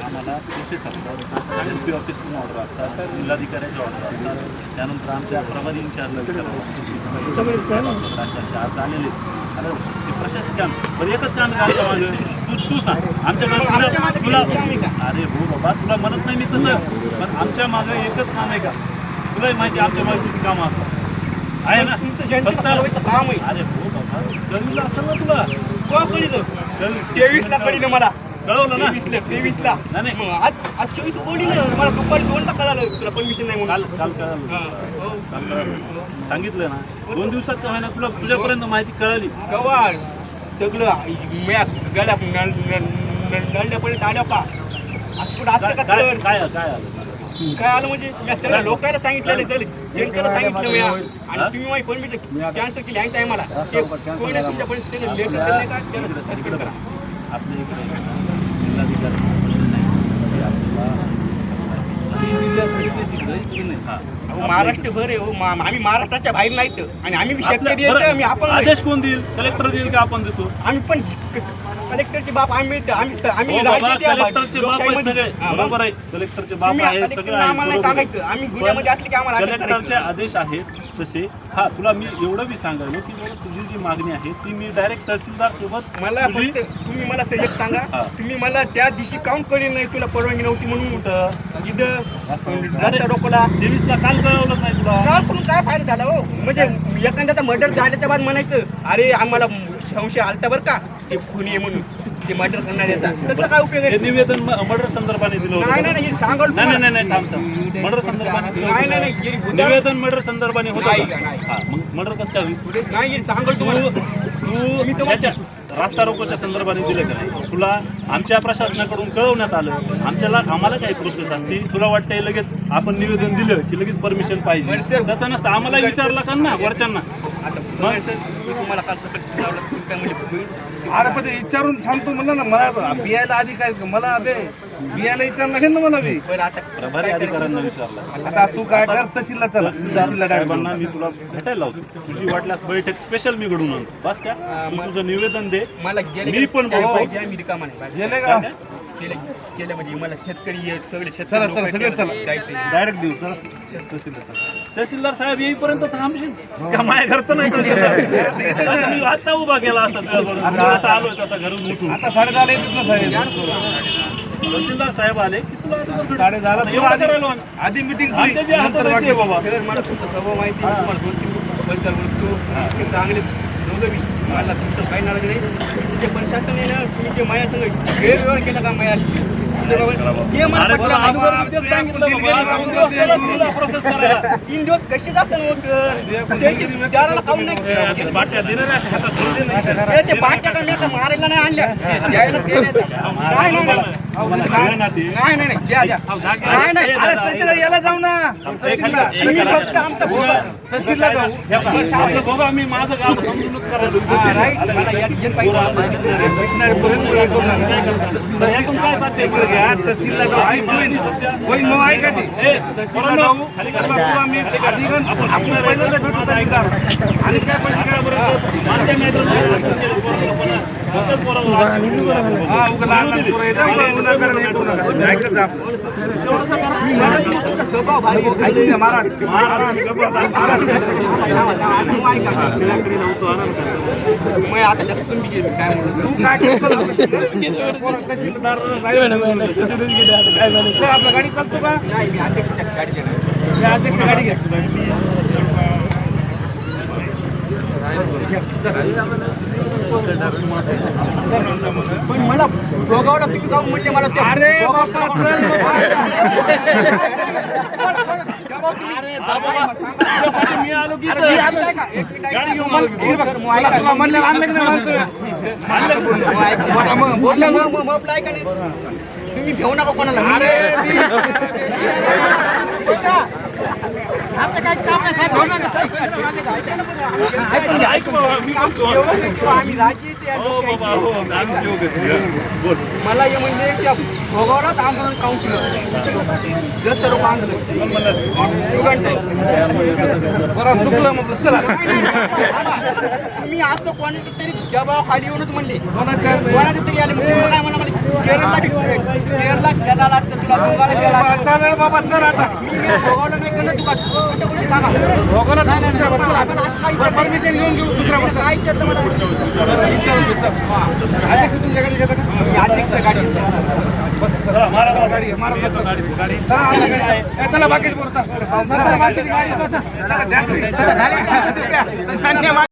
आम्हाला असतात S P ऑफिसकडून order असतात जिल्हाधिकाऱ्याच्या ऑर्डर असतात त्यानंतर आमच्या प्रभारी इंचार्जला विचारावं आज आलेले अरे ते बरं एकच काम आमच्या तू तू सांग आमच्या तुला अरे हो बाबा तुला म्हणत नाही. मी तसं पण आमच्या मागं एकच काम आहे का? तुलाही माहिती आहे आमच्या मागे किती कामं असतात. आहे ना. तुमचं जनतेला काम आहे. अरे हो बाबा कळलं असेल ना तुला. कळलं तेवीस ला कळलं. मला. कळवलं ना? तेवीस ला तेवीस ला नाही, नाही. मग आज आज चोवीस ना मला दुपारी दोन ला कळालं तुला परमिशन नाही काल म्हणून. काल कळालं. हा. काल कळालं. सांगितलं ना. दोन दिवसात का होईना तुला तुझ्यापर्यंत माहिती कळाली. केव्हा सगळं मॅच गळ्या नळण्यापर्यंत आल्या का? आज कुठं असतं काय का काय सर? काय काय आलं? काय आलं म्हणजे? मी सगळ्या लोकांना सांगितलेलं चल जनतेला सांगितलं आणि? तुम्ही माझी परमिशन कॅन्सल केली आणि टायमाला ते कोणी तुमच्यापर्यंत त्याचं लेटर दिलं का? त्याला सस्पेंड करा. आपल्या इकडे जिल्हाधिकारी process आहे. ते आपल्याला हा. अहो, महाराष्ट्रभर आहे हो मा- आम्ही महाराष्ट्राच्या बाहेर नाहीत. आणि आम्ही शेतकरी आम्ही आपण आदेश कोण देईल? कलेक्टर देईल का आपण देतो? आम्ही पण कलेक्टरचे बाप आम्ही आम्ही आम्ही हो बाबा राजकीय कलेक्टरचे बाप आहे लोकशाहीमध्ये. सगळे हा. बरोबर आहे कलेक्टरचे बाप तुम्ही आहे सगळं आहे आम्हाला नाही बरोबर आहे. सांगायचं आम्ही गुन्ह्यामध्ये असले की आम्हाला अटक कलेक्टरचे करायची. आदेश आहेत तसे हा तुला मी एवढं बी सांगायलो की बाबा तुझी जी मागणी आहे ती मी डायरेक्ट तहसीलदार सोबत मला तुझी फक्त तुम्ही मला सजग सांगा. तुम्ही मला त्या दिवशी काउंट कळेल नाही तुला परवानगी नव्हती म्हणून कुठं इथं रस्ता रोखला काल कळवलं नाही तुला काल काय फायदा झाला हो म्हणजे एखाद्याचा मर्डर झाल्याच्या बाद म्हणायचं अरे आम्हाला संशय आलता बरं का? ते खुनी म्हणून ते मर्डर करणाऱ्याचा. त्याचा काय उपयोग हे आहे निवेदन मर्डर संदर्भाने दिलं होतं. नाही नाही नाही हे सांगाल नाही नाही तुम्हाला. नाही थांब थांब. मर्डर संदर्भाने दिलं नाही नाही होतं. नाही हे निवेदन मर्डर संदर्भाने होतं नाही, का? नाही. हा मग मर्डर कसं काय होईल? नाही हे सांगाल तू तुम्हाला तू त्याच्या रास्ता रोकोच्या संदर्भाने दिलं का नाही? तुला आमच्या प्रशासनाकडून कळवण्यात आलं. आमच्याला आम्हाला काही प्रोसेस असती तुला वाटतंय लगेच आपण निवेदन दिलं की लगेच परमिशन पाहिजे. तसं नसतं. आम्हाला विचारलं का ना वरच्यांना? आता बघा सर मी तुम्हाला काल सकाळी लावलं, तुम्ही काय म्हणजे अरे पण ते विचारून सांगतो म्हणलं ना मला बियायला आधी काय मला अबे बियायला विचार लागेल ना मला बी. बरं आता प्रभारी अधिकाऱ्यांना विचारलं. आता तू काय कर तहसीलला चल. तहसीलला साहेबांना direct मी तुला भेटायला लावतो. तुझी वाटल्यास बैठक स्पेशल मी घडून आणतो. बस का? तू तुझं निवेदन दे. मला गेले मी पण काय बोलतो. पाहिजे मी रिकामा नाही गेले का? केले केले म्हणजे मला शेतकरी सगळे शेतकरी चला सगळे चला. जायचंय. डायरेक्ट देऊ चला. तहसीलला चला तहसीलदार साहेब. येईपर्यंत थांबशील. का माझ्या घरचं नाही तहसीलदार आता मी आता उभा केला असता जसा आलोय तसा घरून उठून. आता साडेदहाला येतात ना साहेब? तहसीलदार साहेब आले की तुला आता. साडेदहाला आधी- वाण. आधी मिटिंग आमच्या जे हातात आहे ते बाबा. मला तुमचा स्वभाव माहिती आहे, तुम्हाला दोन तीन बद्दल बोलतो. ते चांगले बी मला तुमचं काही नाराज नाही. जे प्रशासन आहे ना तुम्ही जे माया संग गैरव्यवहार केला का माया? ते मला अरे पटलं. तुला नाही. अगोदर मी तेच सांगितलं बाबा. दोन दिवस गेला. तुला प्रोसेस करायला? तीन दिवस कसे जातात हो ते मारायला नाही आणल्या? ते नाही. नाही अरे याला जाऊ ना. तुम्ही. फक्त आमचा भोगा तहसीलला जाऊ. मी माझं समजूनच तहसीलला जाऊ. मग ऐका ते. तहसीलला जाऊ. आम्ही आपण पहिल्यांदा भेटू तहसीलदार. आणि काय पैसे काय बरोबर. आता लक्ष तुम्ही गेले काय म्हणून तू काय आपला गाडी चालतो का नाही मी गाडी घेणार अध्यक्ष गाडी घ्या पण मला दोघावला तुम्ही जाऊन म्हणले मला अरे बापा, चल त्यासाठी मी आलो की नाही? तुम्ही घेऊ नका कोणाला अरे आपलं काय काम नाही साहेब, घेऊ नका. ऐका ना. म्हणजे ऐक बाबा मी बसतो सेवक आहे किंवा आम्ही मला हे म्हणजे त्या भोगावरात आंदोलन काउन्सिलर जसं लोक आंदोलन साहेब बरं चुकलं मग चला मी असं कोणाच्या तरी दबावाखाली येऊनच म्हणले कोणाच्या तरी आले म्हणजे काय म्हणा मला केरळला केरळला गेला लागतं तुला गेला लागतं. चला बाबा चला आता मी मी परमिशन घेऊन घेऊ दुसऱ्या काय? अध्यक्ष तुमच्याकडे घेता का? अध्यक्ष गाडी चला, बाकीचे बोलता